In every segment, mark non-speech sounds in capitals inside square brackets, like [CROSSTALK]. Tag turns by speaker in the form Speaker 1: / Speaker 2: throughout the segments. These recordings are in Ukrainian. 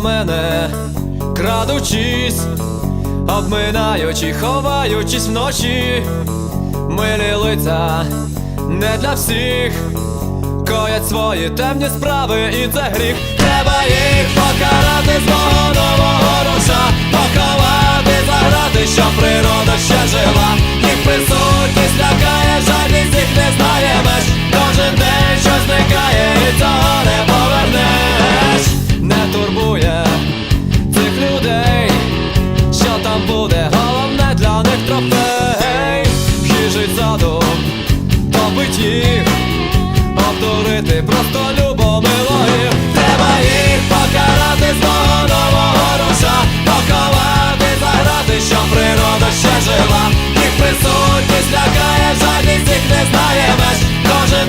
Speaker 1: мене, крадучись, обминаючи, ховаючись вночі, милі лиця не для всіх, коять свої темні справи, і це гріх. Треба їх покарати з мого нового руша, поховати, заграти, щоб природа ще жила. Їх присутність лякає, жадність їх не знає меж. Кожен день щось зникає, і цього не повернеш.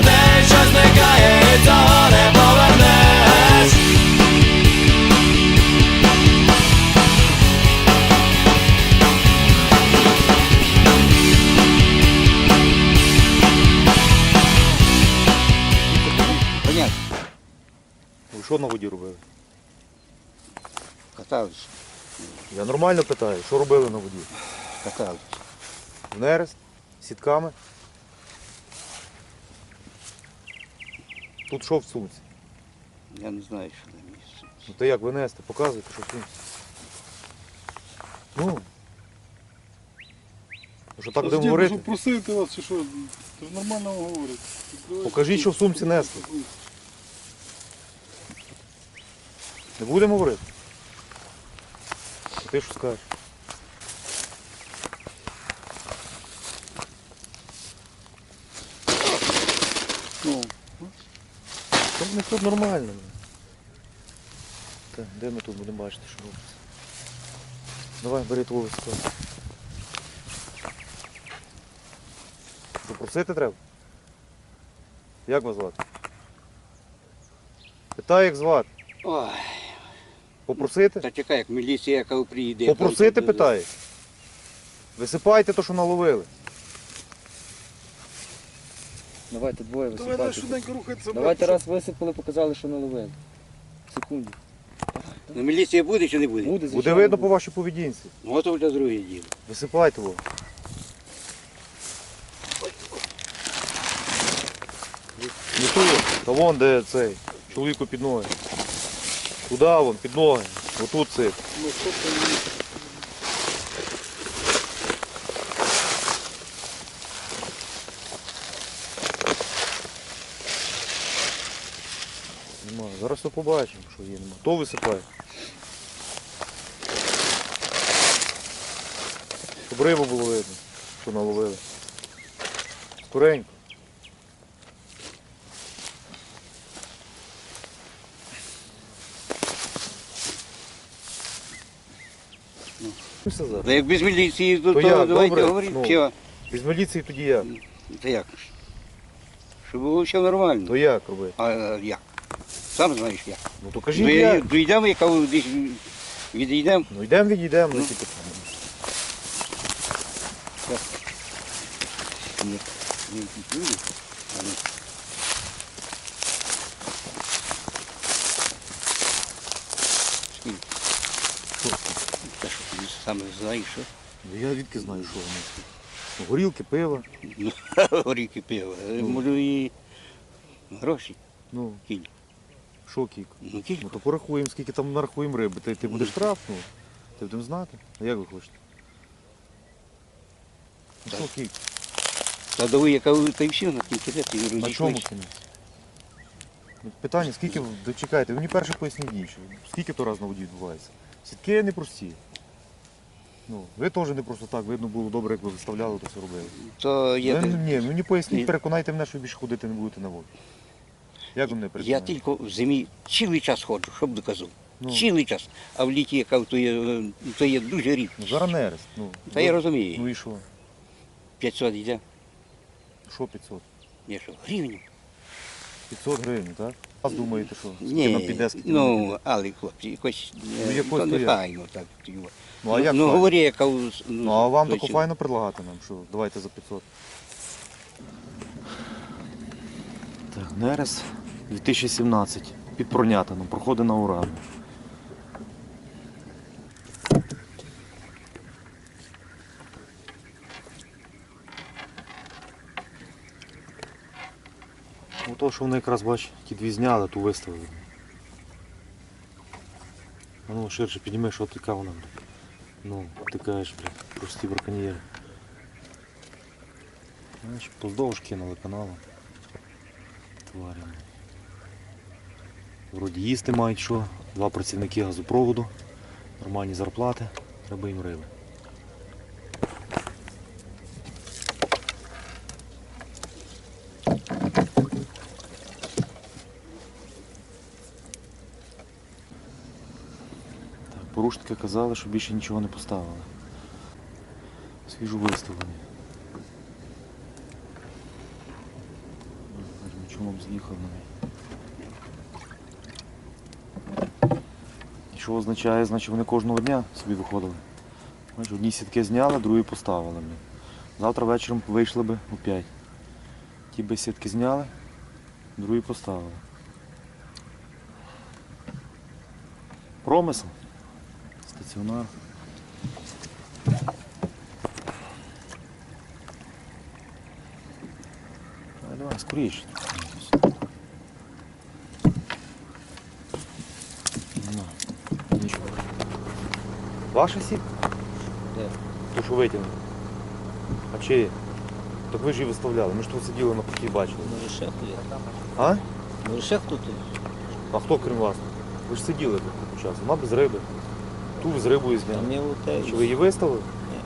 Speaker 1: День щось зникає, і цього не повернеш.
Speaker 2: Понятно,
Speaker 3: Ви що на воді робили?
Speaker 2: катались,
Speaker 3: Я нормально питаю, що робили на воді?
Speaker 2: катались.
Speaker 3: В нерест? Сітками? Тут що в сумці?
Speaker 2: Я не знаю, що на місці.
Speaker 3: Ну то як винести? Показуйте, що в сумці. Ну. Що так будемо говорити?
Speaker 4: Щоб просити вас, чи що? Це ж нормально вам говорить.
Speaker 3: Покажіть, що в сумці несли. Не будемо говорити? А ти що скажеш? В них тут нормально. Так, де ми тут будемо бачити, що робиться? Давай, бери твого листка. Запросити треба? Як вас звати? Питаю, як звати.
Speaker 2: Ой,
Speaker 3: Попросити?
Speaker 2: та чекай, як міліція, яка приїде.
Speaker 3: Попросити питає. Висипайте те, що наловили.
Speaker 5: Давайте двоє
Speaker 4: давай давай
Speaker 5: висипати.
Speaker 4: швиденько рухатися.
Speaker 5: Давайте раз висипали, показали, що не наловили. Секунді.
Speaker 2: Ну, міліція буде чи не буде?
Speaker 5: Буде,
Speaker 3: Буде
Speaker 5: звичайно,
Speaker 3: видно по вашій поведінці.
Speaker 2: Ну, от вже друге діло.
Speaker 3: Висипайте його. Не тут. Та вон де цей. Чоловіку під ноги. Туди вон, під ноги. Отут цей.
Speaker 4: Ну, що там?
Speaker 3: Ми побачимо, що є нема. Хто висипає? Щоб рибу було видно, що наловили. Скоренько. Ну, все зараз.
Speaker 2: Та як без міліції, то,
Speaker 3: То
Speaker 2: то
Speaker 3: як,
Speaker 2: давайте
Speaker 3: добре?
Speaker 2: говорити.
Speaker 3: Ну.
Speaker 2: Чого?
Speaker 3: Без міліції тоді як?
Speaker 2: Та як? Щоб було все нормально.
Speaker 3: То як робити?
Speaker 2: А як? Сам знаєш як.
Speaker 3: Ну то кажіть
Speaker 2: До-
Speaker 3: як.
Speaker 2: Дійдемо, яка десь відійдемо.
Speaker 3: Ну йдемо, відійдемо,
Speaker 2: Ну.
Speaker 3: ну. тільки там.
Speaker 2: Ні. Ні. Ну. Скільки? Та що ти саме знаєш, що?
Speaker 3: Ну, Я відки знаю, що вони. Ну, Горілки, пиво.
Speaker 2: Ну, [LAUGHS] Горіки пиво. Можу і гроші
Speaker 3: Ну,
Speaker 2: кіль.
Speaker 3: Що кік?
Speaker 2: Ну,
Speaker 3: Ну то порахуємо, скільки там нарахуємо риби. Ти, ти будеш штраф, ну. Ти будемо знати. А як ви хочете? Ну що кік?
Speaker 2: Кладовий, яка та й все, на кінці ти
Speaker 3: На чому кінець? Ну, Питання, скільки ви дочекайте, ви мені перше поясніть інше. Скільки то раз на воді відбувається? Сітки непрості. Ну, ви теж не просто так, видно було добре, як ви виставляли, то все робили.
Speaker 2: То я,
Speaker 3: ви,
Speaker 2: те-
Speaker 3: ні, мені поясніть,
Speaker 2: Ні.
Speaker 3: переконайте мене, що більше ходити не будете на воду. Як ви мене
Speaker 2: я тільки в зимі цілий час ходжу, щоб доказав.
Speaker 3: Ну.
Speaker 2: Цілий час. А в літі, яка то є, то є дуже рідко.
Speaker 3: Ну, зараз нерест. Ну,
Speaker 2: Та я
Speaker 3: ну,
Speaker 2: розумію.
Speaker 3: Ну і що?
Speaker 2: 500 йде.
Speaker 3: Що 500?
Speaker 2: Я що, гривень?
Speaker 3: 500 гривень, так? А думаєте, що? Скільки нам піде, скільки нам не
Speaker 2: ну,
Speaker 3: піде?
Speaker 2: але хлопці, якось
Speaker 3: Ну,
Speaker 2: е,
Speaker 3: якось
Speaker 2: то
Speaker 3: то
Speaker 2: не
Speaker 3: як?
Speaker 2: файно так. його.
Speaker 3: Ну, а як
Speaker 2: ну
Speaker 3: файно?
Speaker 2: говори, яка... у-
Speaker 3: Ну, а вам
Speaker 2: то
Speaker 3: тако
Speaker 2: ці-
Speaker 3: файно предлагати нам, що давайте за 500. Так, Нерест 2017 під Пронятином, проходить на урану. Ну, то, що вони якраз бач, ті дві зняли, ту виставили. Ну ширше підніми, що така вона. Ну, тикаєш, кажеш, прості браконьєри. Знаєш, поздовж кинули каналом. Тварями. Вроді їсти мають що, два працівники газопроводу, нормальні зарплати, треба їм риби. Так, порушники казали, що більше нічого не поставили. Свіжо виставлені. Чому б з'їхав на неї? І Що означає? Значить вони кожного дня собі виходили. Бачиш, одні сітки зняли, другі поставили. блін. Завтра вечором вийшли би у 5. Ті би сітки зняли, другі поставили. Промисел. Стаціонар. Давай, скоріше. На, нічого. Ваша сітка?
Speaker 5: Де?
Speaker 3: Ту, що витягнули. А чи? Так ви ж її виставляли. Ми ж тут сиділи на путі бачили.
Speaker 5: Може ще хто є?
Speaker 3: А?
Speaker 5: Може ще хто тут?
Speaker 3: А хто крім вас? Ви ж сиділи тут купу часу. Вона без риби. Ту з рибою зняли.
Speaker 5: мені у те.
Speaker 3: Чи ви її виставили?
Speaker 5: Ні.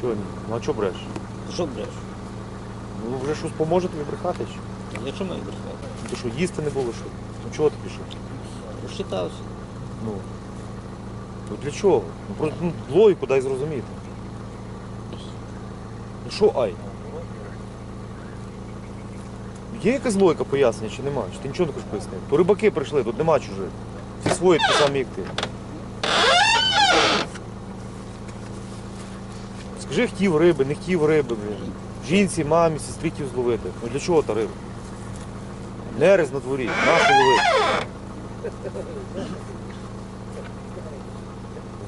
Speaker 3: Чого ні? Ну а чого бреш?
Speaker 5: Ти що бреш?
Speaker 3: Ну вже щось поможе тобі брехати чи?
Speaker 5: Я що маю брехати?
Speaker 3: Ну, То що їсти не було що? Ну чого ти пішов?
Speaker 5: Розчитався.
Speaker 3: Ну. Ну для чого? Ну просто ну, логіку дай зрозуміти. Ну що ай? Є якась логіка пояснення чи нема? Чи ти нічого не хочеш пояснити? То рибаки прийшли, тут нема чужих. Всі свої такі самі, як ти. Скажи, хотів риби, не хотів риби, блін. Жінці, мамі, сестрі хотів зловити. Ну для чого та риба? Нерест на дворі, нашу ловити.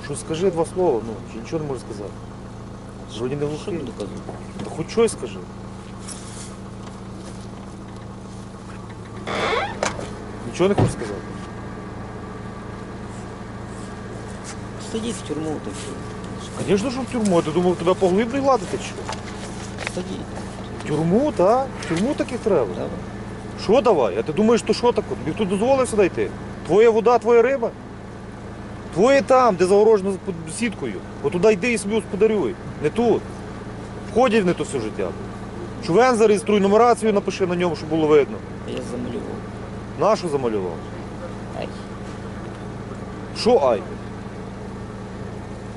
Speaker 3: Що скажи два слова, ну, чи нічого не можеш сказати. Вроді не
Speaker 5: Що казати?
Speaker 3: Та хоч щось скажи. Нічого не хочеш сказати?
Speaker 5: Сидіть в тюрму так що.
Speaker 3: Звісно, що в тюрму. Я думав, тебе поглибно гладити чи що?
Speaker 5: Сидіть.
Speaker 3: В тюрму, так? В тюрму таких треба.
Speaker 5: Давай.
Speaker 3: Що давай? А ти думаєш, то що таке? Тобі хто дозволив сюди йти? Твоя вода, твоя риба? Твоє там, де загорожено сіткою. От туди йди і собі господарюй. Не тут. Входять не то все життя. Човен зареєструй нумерацію, напиши на ньому, щоб було видно.
Speaker 5: Я замалював.
Speaker 3: Нашу замалював.
Speaker 5: Ай.
Speaker 3: Що ай?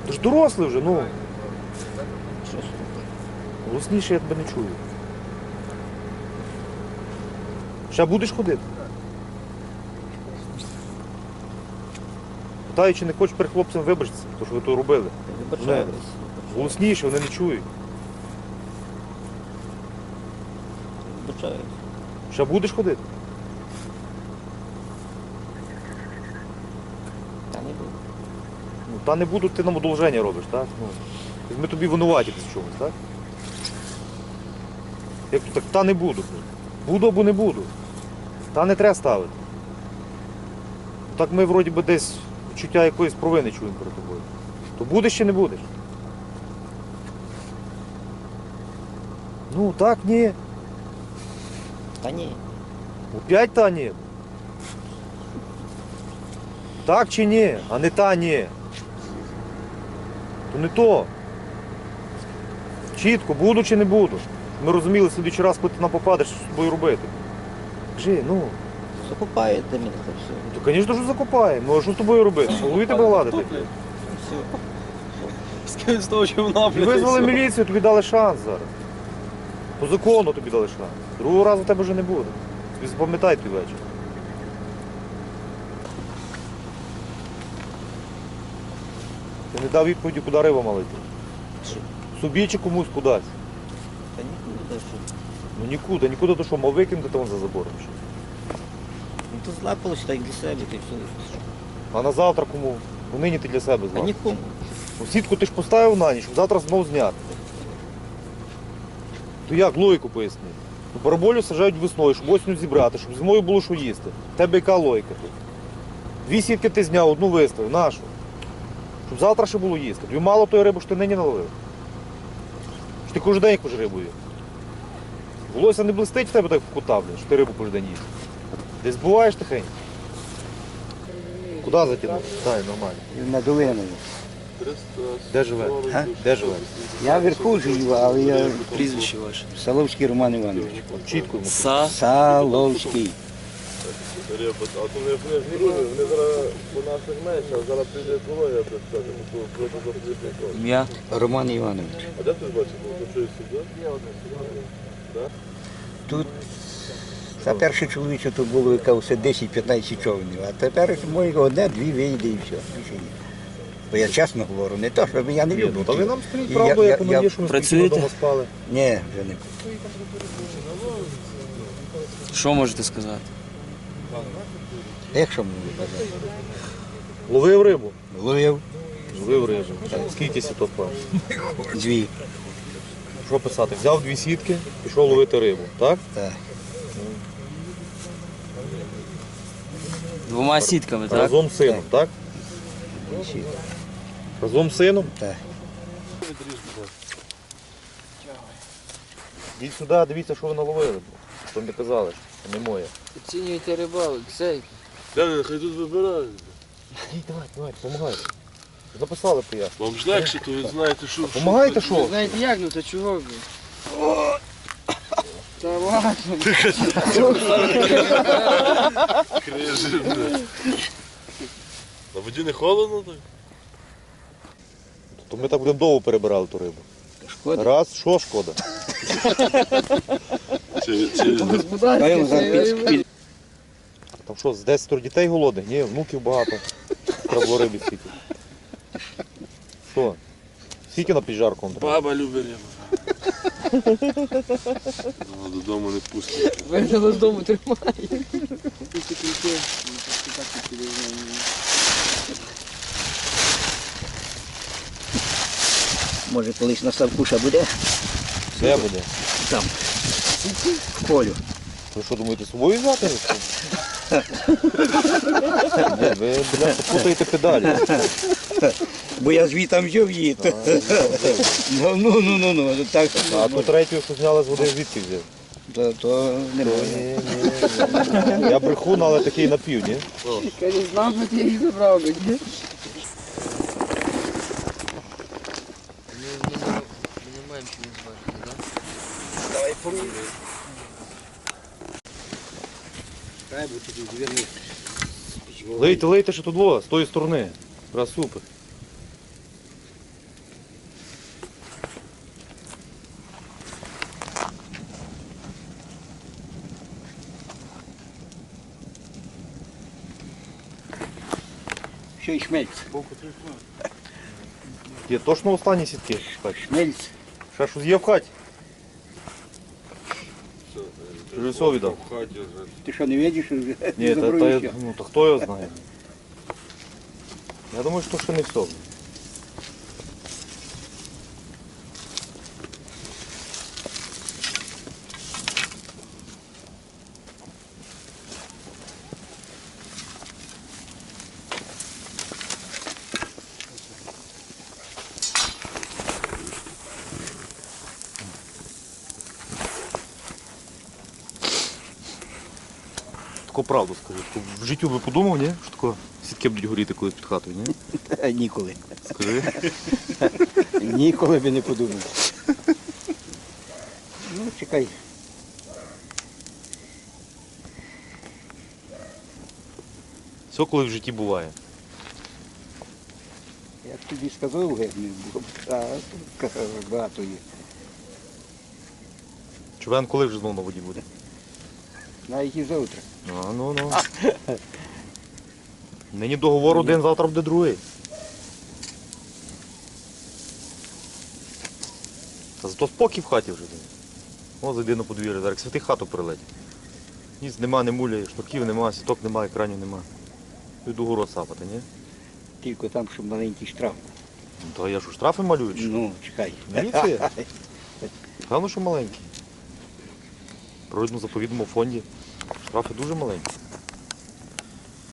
Speaker 3: Ти ж дорослий вже, ну.
Speaker 5: Що?
Speaker 3: Голосніше я тебе не чую. Ще будеш ходити? Питаю, чи не хочеш перед хлопцем вибачитися, то що ви то робили.
Speaker 5: Вибачаюсь.
Speaker 3: Голосніше, вони не чують.
Speaker 5: Вибачаюсь.
Speaker 3: Ще будеш ходити?
Speaker 5: Та не буду.
Speaker 3: Ну, та не буду, ти нам одолження робиш, так? Ну, ми тобі винуваті в чомусь, так? Як то так, та не буду. Буду або не буду. Та не треба ставити. Так ми вроді би десь відчуття якоїсь провини чуємо перед тобою. То будеш чи не будеш? Ну так, ні.
Speaker 5: Та ні.
Speaker 3: Опять та ні. Так чи ні, а не та ні. То не то. Чітко, буду чи не буду. Ми розуміли, в слідуючий раз, коли ти нам попадеш, що з тобою робити. Кажи, ну,
Speaker 5: Закопаєте мене та все.
Speaker 3: ну то, звісно, що закопаємо. Ну а що з тобою робити? Голові тебе гладити.
Speaker 5: Все.
Speaker 4: Скинь з того човна,
Speaker 3: І визвали міліцію, тобі дали шанс зараз. По закону тобі дали шанс. Другого разу в тебе вже не буде. Тобі запам'ятай той вечір. Ти не дав відповіді, куди риба мала йти.
Speaker 5: Що?
Speaker 3: Собі чи комусь кудись.
Speaker 5: Та нікуди та що.
Speaker 3: Ну нікуди, нікуди то що, мав викинути там за забором. Що?
Speaker 5: Ну то злапалось так для себе, ти все.
Speaker 3: А на завтра кому? Ну нині ти для себе
Speaker 5: А нікому.
Speaker 3: Ну, сітку ти ж поставив на ніч, щоб завтра знову зняти. То як логіку поясни? Бараболю саджають весною, щоб осінню зібрати, щоб зимою було що їсти. В тебе яка логіка тут? Дві сітки ти зняв, одну виставив, нашу. Щоб завтра ще було їсти. Тобі мало тої риби, що ти нині наловив. Що ти кожен день якусь рибу їв. Волосся не блистить в тебе так в кута, блін, що ти рибу кожен день їш. Десь збуваєш тихенько. Куди затягнув? Так, нормально.
Speaker 2: На долиною.
Speaker 3: Де живе?
Speaker 2: Га?
Speaker 3: Де живе?
Speaker 2: Я вверху живу, але я
Speaker 1: Прізвище ваше.
Speaker 2: Соловський Роман Іванович.
Speaker 3: Чітко йому.
Speaker 1: Са.
Speaker 2: Соловський.
Speaker 6: А то вони, вони ж не люди, вони зараз по наших менше, а зараз прийде екологія, так сказати, то
Speaker 1: Ім'я.
Speaker 2: Роман Іванович.
Speaker 6: А де ти є?
Speaker 2: Тут за перше чоловіче то було якраз 10-15 човнів, а тепер моє одне-дві вийде і все. Бо я чесно говорю, не то, щоб я не люблю.
Speaker 3: ну, та ви нам скажіть правду,
Speaker 2: я-
Speaker 3: як
Speaker 2: я-
Speaker 3: що ми вдома спали.
Speaker 2: Ні, вже не.
Speaker 1: Що можете сказати?
Speaker 2: Як що мені казати?
Speaker 3: Ловив рибу?
Speaker 2: Ловив
Speaker 3: Ловив рибу. Так, Скільки сіток пав?
Speaker 2: дві.
Speaker 3: Що писати? Взяв дві сітки, пішов ловити рибу, так?
Speaker 2: Так.
Speaker 1: Двома сітками, так?
Speaker 3: Разом з сином, так? Разом з сином?
Speaker 2: Так.
Speaker 3: Йдіть сюди, дивіться, що ви наловили. Що не казали, що не моє.
Speaker 5: Оцінюйте рибалок, цей.
Speaker 6: Де, хай тут вибирають.
Speaker 3: Ідіть, давай, давай, допомагайте. Записали пояснення.
Speaker 6: Вам ж легше, то ви знаєте, що...
Speaker 3: Помагайте, що?
Speaker 5: Знаєте як, ну то чого ви? Та ладно.
Speaker 6: Крижи, бля. На воді не холодно так?
Speaker 3: То ми так будемо довго перебирали ту рибу.
Speaker 2: Шкода.
Speaker 3: Раз, що шкода?
Speaker 6: Чи, чи...
Speaker 3: Там що, з 10 дітей голодних? Ні, внуків багато. Треба риби скільки. Що? Скільки на піджарку?
Speaker 6: Баба любить рибу. Додому не пустить.
Speaker 5: Ви ж вас дому тримаєте.
Speaker 2: Може колись на Савкуша буде
Speaker 3: Все буде.
Speaker 2: там. В полю.
Speaker 3: Ви що думаєте, з собою взяти? Ні, ви, бля, путаєте педалі.
Speaker 2: Бо я звітом взяв її. то- Ну, ну, ну, ну, ну, так.
Speaker 3: А ту третю, що зняли з води, звідки взяв?
Speaker 2: То, то не можна.
Speaker 3: Я брехун, але такий напів, ні?
Speaker 5: Каже, знав би ти їх забрав би, ні?
Speaker 3: Лийте, лийте, що тут було, з тої сторони. Раз супер.
Speaker 2: Що і шмельц.
Speaker 3: Є точно останні сітки.
Speaker 2: Шмельц.
Speaker 3: Ще щось є в хаті? Вже все віддав.
Speaker 6: В хаті вже.
Speaker 2: Ти що не бачиш? Вже
Speaker 3: Ні, та,
Speaker 2: забрав
Speaker 3: та,
Speaker 2: і все.
Speaker 3: ну, та хто його знає? Я думаю, що ще не все. Таку правду скажи. Таку В життю би подумав, ні? Що таке сітки будуть горіти колись під хатою, ні?
Speaker 2: Ніколи.
Speaker 3: Скажи. [LAUGHS]
Speaker 2: Ніколи би не подумав. Ну, чекай.
Speaker 3: Все коли в житті буває.
Speaker 2: Як тобі сказав, геть було. А тут багато є.
Speaker 3: Човен коли вже знову на воді буде?
Speaker 2: Навіть і завтра.
Speaker 3: А, ну, ну. Нині договор один, завтра буде другий. Та зато спокій в хаті вже. О, зайди на подвір'я, зараз святий хату прилетить. Ніц нема, не муляє, шнурків нема, сіток нема, екранів нема. Йду город сапати, ні?
Speaker 2: Тільки там, щоб маленький штраф.
Speaker 3: Ну, то я що, штрафи малюю? чи що?
Speaker 2: Ну, чекай.
Speaker 3: Міліція? [LAUGHS] Певно, що маленький. природно-заповідному фонді штрафи дуже маленькі.